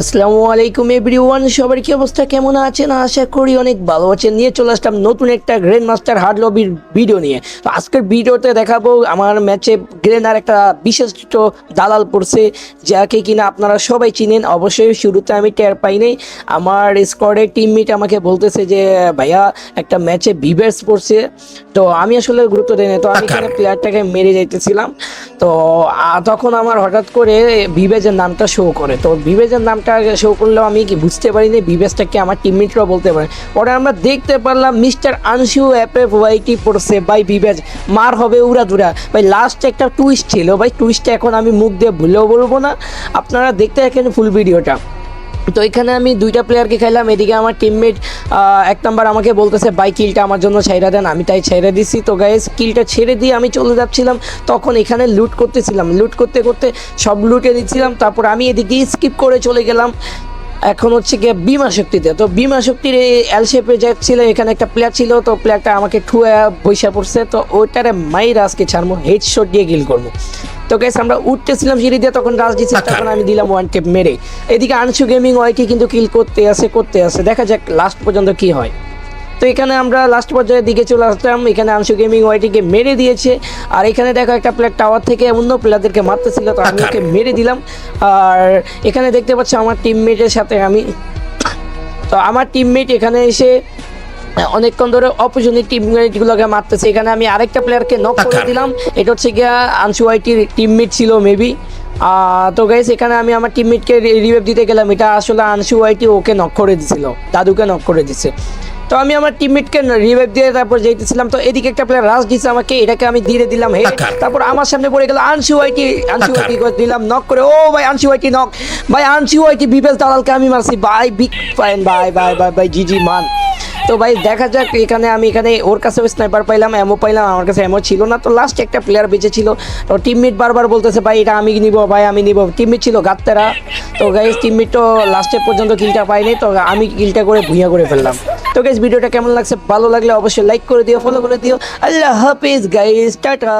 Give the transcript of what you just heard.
আসসালামু আলাইকুম এভরিওয়ান সবার কি অবস্থা কেমন আছেন? আশা করি অনেক ভালো আছেন। নিয়ে চলে আসলাম নতুন একটা গ্র্যান্ড মাস্টার হার্ড লবির ভিডিও নিয়ে। তো আজকের ভিডিওতে দেখাবো আমার ম্যাচে গ্রেনার একটা বিশিষ্ট দালাল পড়ছে যাকে কিনা আপনারা সবাই চিনেন। অবশ্যই শুরুতে আমি টের পাইনি আমার স্কোয়াডের টিমমেট আমাকে বলতেছে যে ভাইয়া একটা ম্যাচে ভিভেস পড়ছে। তো আমি আসলে গুরুত্ব দিই না তো আমি এখানে প্লেয়ারটাকে মেরে যাইতেছিলাম। তো তখন আমার হঠাৎ করে বিবেজের নামটা শো করে। তো বিবেজের নামটা শো করলেও আমি কি বুঝতে পারিনি বিবেসটাকে আমার টিমমেটরাও বলতে পারে। পরে আমরা দেখতে পারলাম মিস্টার আনসিউ অ্যাপে ওয়াইটি পড়ছে ভাই বিবেজ মার হবে উড়া দুরা। ভাই লাস্ট একটা টুইস্ট ছিল, ভাই টুইস্টটা এখন আমি মুখ দিয়ে ভুলেও বলব না। আপনারা দেখতে থাকেন ফুল ভিডিওটা তো এখানে আমি দুইটা প্লেয়ারকে খেলাম। এদিকে আমার টিমমেট এক নাম্বার আমাকে বলতেছে বাই কিলটা আমার জন্য ছেড়ে দেন, আমি তাই ছেড়ে দিছি। তো গাইস কিলটা ছেড়ে দিয়ে আমি চলে যাচ্ছিলাম। তখন এখানে লুট করতেছিলাম। লুট করতে করতে সব লুটে দিচ্ছিলাম। তারপর আমি এদিকে স্কিপ করে চলে গেলাম। এখন হচ্ছে গিয়ে বিমা শক্তিতে। তো বিমা শক্তির এই এল শেপে যাচ্ছিল এখানে একটা প্লেয়ার ছিল। তো প্লেয়ারটা আমাকে ঠুয়ে বৈশা পড়ছে। তো ওইটারে মাইর আজকে ছাড়বো হেডশট দিয়ে গিল করব। তো গেস আমরা উঠতেছিলাম সিঁড়ি দিয়ে তখন রাজ দিচ্ছে তখন আমি দিলাম ওয়ান টেপ মেরে। এদিকে আনসু গেমিং ওয়াইকে কিন্তু কিল করতে আছে করতে আছে। দেখা যাক লাস্ট পর্যন্ত কি হয়। তো এখানে আমরা লাস্ট পর্যায়ের দিকে চলে আসলাম। এখানে আংশু গেমিং ওয়াইটিকে মেরে দিয়েছে। আর এখানে দেখো একটা প্লেয়ার টাওয়ার থেকে অন্য প্লেয়ারদেরকে মারতেছিল তো আমি ওকে মেরে দিলাম। আর এখানে দেখতে পাচ্ছ আমার টিমমেটের সাথে আমি তো আমার টিমমেট এখানে এসে অনেকক্ষণ ধরে অপরচুনিটি টিমমেটগুলোকে মারতেছে। এখানে আমি আরেকটা প্লেয়ারকে নক করে দিলাম। এটা হচ্ছে গিয়া আনসু ওয়াইটির টিমমেট ছিল মেবি তো গাইস এখানে আমি আমার টিমমেটকে রিভাইভ দিতে গেলাম। এটা আসলে আনসু ওয়াইটি ওকে নক করে দিছিল দাদুকে নক করে দিছে। তো আমি আমার টিমমেটকে রিভাইভ দিয়ে তারপর যাইতেছিলাম। তো এদিকে একটা প্লেয়ার রাশ দিছে আমাকে এটাকে আমি দিয়ে দিলাম হে। তারপর আমার সামনে পড়ে গেল আনসু ওয়াইটি আনসু ওয়াইটি করে দিলাম নক করে ও ভাই আনসু ওয়াইটি নক ভাই আনসু ওয়াইটি বিবেল দালালকে আমি মারছি। ভাই বিগ ফাইন ভাই ভাই ভাই ভাই জি জি মান। তো ভাই, দেখা যাক, এখানে আমি এখানে ওর কাছেও স্নাইপার পাইলাম এমও পাইলাম, আমার কাছে এমও ছিল না। তো লাস্ট একটা প্লেয়ার বেঁচে ছিল। তো টিমমেট বারবার বলতেছে, ভাই, এটা আমি নিব, ভাই, আমি নিব। টিমমেট ছিল গাত্তেরা। তো গাইজ টিমমেট তো লাস্টে পর্যন্ত কিলটা পাইনি তো আমি কিলটা করে ভুইয়া করে ফেললাম। তো গাইজ ভিডিওটা কেমন লাগছে? ভালো লাগলে অবশ্যই লাইক করে দিও ফলো করে দিও। আল্লাহ হাফিজ গাইজ টাটা।